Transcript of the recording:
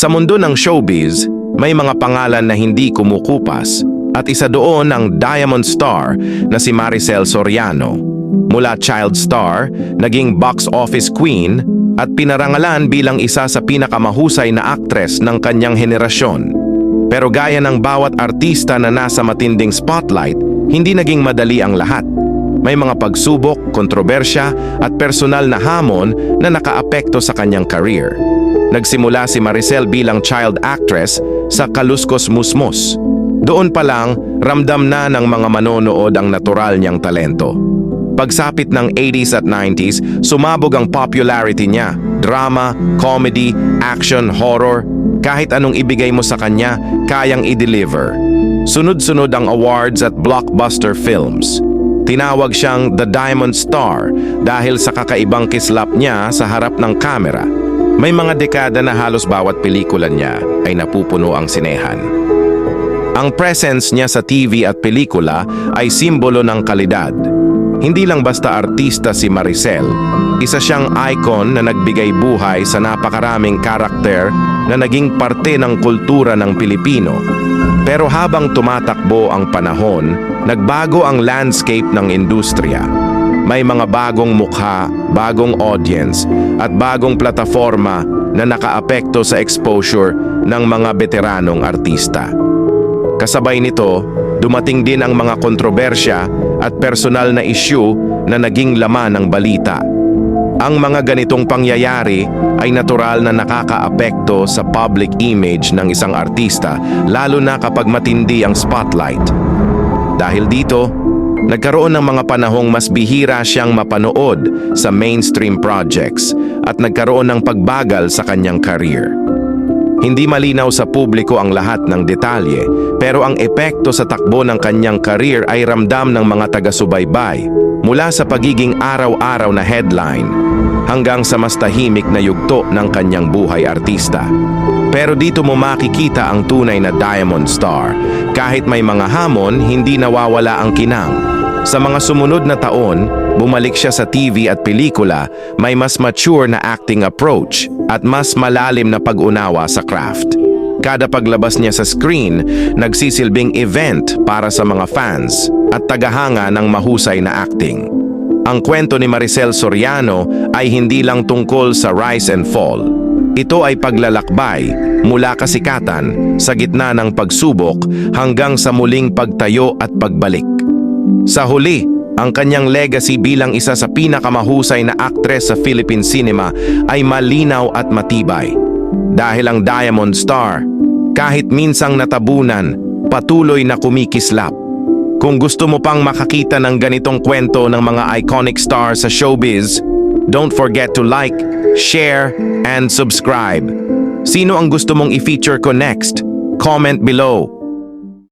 Sa mundo ng showbiz, may mga pangalan na hindi kumukupas at isa doon ang Diamond Star na si Maricel Soriano. Mula child star, naging box office queen at pinarangalan bilang isa sa pinakamahusay na aktres ng kanyang henerasyon. Pero gaya ng bawat artista na nasa matinding spotlight, hindi naging madali ang lahat. May mga pagsubok, kontrobersya at personal na hamon na nakaapekto sa kanyang career. Nagsimula si Maricel bilang child actress sa Kaluskos Musmos. Doon pa lang, ramdam na ng mga manonood ang natural niyang talento. Pagsapit ng 80s at 90s, sumabog ang popularity niya. Drama, comedy, action, horror, kahit anong ibigay mo sa kanya, kayang i-deliver. Sunod-sunod ang awards at blockbuster films. Tinawag siyang The Diamond Star dahil sa kakaibang kislap niya sa harap ng kamera. May mga dekada na halos bawat pelikula niya ay napupuno ang sinehan. Ang presence niya sa TV at pelikula ay simbolo ng kalidad. Hindi lang basta artista si Maricel, isa siyang icon na nagbigay buhay sa napakaraming karakter na naging parte ng kultura ng Pilipino. Pero habang tumatakbo ang panahon, nagbago ang landscape ng industriya. May mga bagong mukha, bagong audience, at bagong plataforma na nakaapekto sa exposure ng mga veteranong artista. Kasabay nito, dumating din ang mga kontrobersya at personal na issue na naging laman ng balita. Ang mga ganitong pangyayari ay natural na nakakaapekto sa public image ng isang artista lalo na kapag matindi ang spotlight. Dahil dito, nagkaroon ng mga panahong mas bihira siyang mapanood sa mainstream projects at nagkaroon ng pagbagal sa kanyang career. Hindi malinaw sa publiko ang lahat ng detalye, pero ang epekto sa takbo ng kanyang career ay ramdam ng mga taga-subaybay, mula sa pagiging araw-araw na headline hanggang sa mas tahimik na yugto ng kanyang buhay artista. Pero dito mo makikita ang tunay na Diamond Star. Kahit may mga hamon, hindi nawawala ang kinang. Sa mga sumunod na taon, bumalik siya sa TV at pelikula, may mas mature na acting approach at mas malalim na pag-unawa sa craft. Kada paglabas niya sa screen, nagsisilbing event para sa mga fans at tagahanga ng mahusay na acting. Ang kwento ni Maricel Soriano ay hindi lang tungkol sa rise and fall. Ito ay paglalakbay mula kasikatan sa gitna ng pagsubok hanggang sa muling pagtayo at pagbalik. Sa huli, ang kanyang legacy bilang isa sa pinakamahusay na aktres sa Philippine cinema ay malinaw at matibay. Dahil ang Diamond Star, kahit minsang natabunan, patuloy na kumikislap. Kung gusto mo pang makakita ng ganitong kwento ng mga iconic stars sa showbiz, don't forget to like, share, and subscribe. Sino ang gusto mong i-feature ko next? Comment below.